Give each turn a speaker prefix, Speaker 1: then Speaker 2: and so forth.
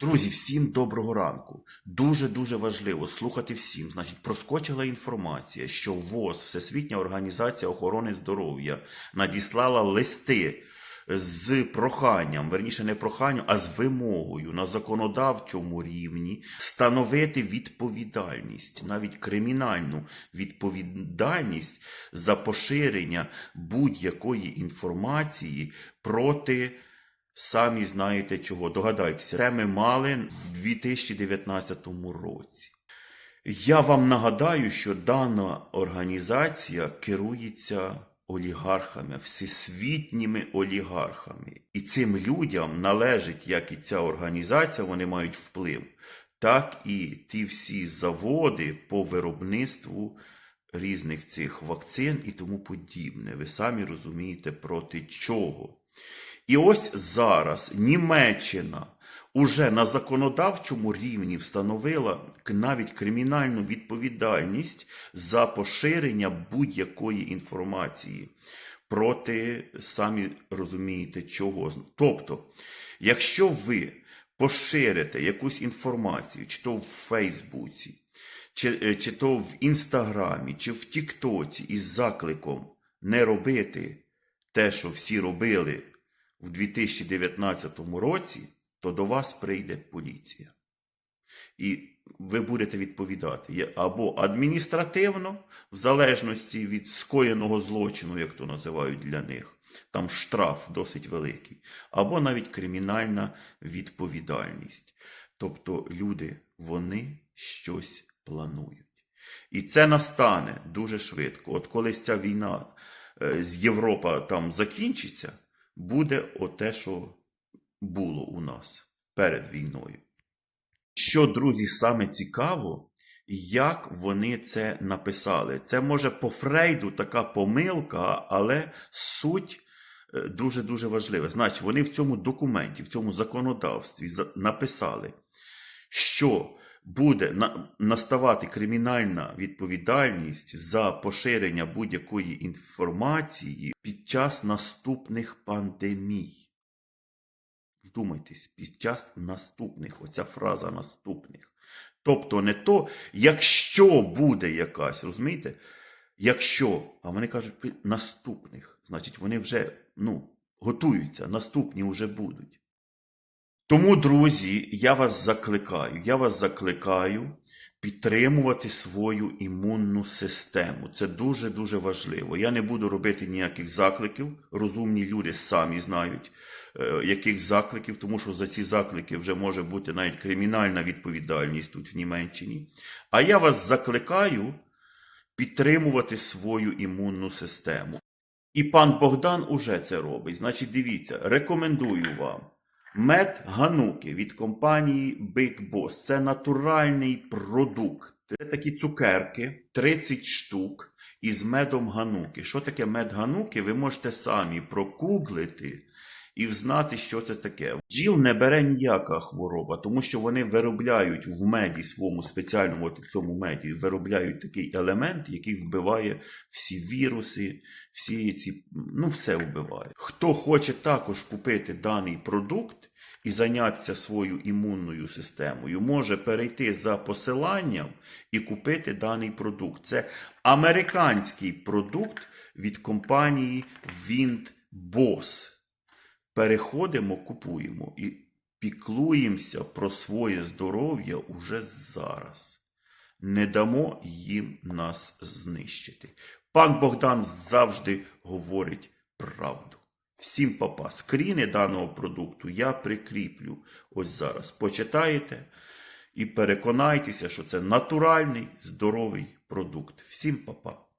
Speaker 1: Друзі, всім доброго ранку. Дуже дуже важливо слухати всім. Значить, проскочила інформація, що ВОЗ, Всесвітня організація охорони здоров'я, надіслала листи з проханням, верніше не проханням, а з вимогою на законодавчому рівні встановити відповідальність, навіть кримінальну відповідальність за поширення будь-якої інформації проти. Самі знаєте чого, догадайтеся, це ми мали в 2019 році. Я вам нагадаю, що дана організація керується олігархами, всесвітніми олігархами. І цим людям належить, як і ця організація, вони мають вплив, так і ті всі заводи по виробництву різних цих вакцин і тому подібне. Ви самі розумієте проти чого. І ось зараз Німеччина уже на законодавчому рівні встановила навіть кримінальну відповідальність за поширення будь-якої інформації проти, самі розумієте, чого. Тобто, якщо ви поширите якусь інформацію, чи то в Фейсбуці, чи, е, чи то в Інстаграмі, чи в Тіктоці із закликом не робити те, що всі робили в 2019 році, то до вас прийде поліція. І ви будете відповідати або адміністративно, в залежності від скоєного злочину, як то називають для них, там штраф досить великий, або навіть кримінальна відповідальність. Тобто люди, вони щось планують. І це настане дуже швидко. От коли ця війна е, з Європа там закінчиться, буде оте, що було у нас перед війною. Що, друзі, саме цікаво, як вони це написали. Це може по Фрейду така помилка, але суть е, дуже-дуже важлива. Значить, вони в цьому документі, в цьому законодавстві написали, що буде наставати кримінальна відповідальність за поширення будь-якої інформації під час наступних пандемій. Вдумайтесь, під час наступних, оця фраза наступних. Тобто не то, якщо буде якась, розумієте? Якщо, а вони кажуть наступних, значить вони вже ну, готуються, наступні вже будуть. Тому, друзі, я вас закликаю, я вас закликаю підтримувати свою імунну систему. Це дуже-дуже важливо. Я не буду робити ніяких закликів. Розумні люди самі знають, е, яких закликів, тому що за ці заклики вже може бути навіть кримінальна відповідальність тут в Німеччині. А я вас закликаю підтримувати свою імунну систему. І пан Богдан уже це робить. Значить, дивіться, рекомендую вам. Мед гануки від компанії Big Boss. Це натуральний продукт. Це такі цукерки, 30 штук із медом гануки. Що таке мед гануки? Ви можете самі прогуглити і взнати, що це таке. Бджіл не бере ніяка хвороба, тому що вони виробляють в меді своєму спеціальному, от в цьому меді, виробляють такий елемент, який вбиває всі віруси, всі ці, ну все вбиває. Хто хоче також купити даний продукт і зайнятися своєю імунною системою, може перейти за посиланням і купити даний продукт. Це американський продукт від компанії Windboss. Переходимо, купуємо і піклуємося про своє здоров'я уже зараз. Не дамо їм нас знищити. Пан Богдан завжди говорить правду. Всім папа, скріни даного продукту я прикріплю ось зараз. Почитаєте і переконайтеся, що це натуральний здоровий продукт. Всім папа.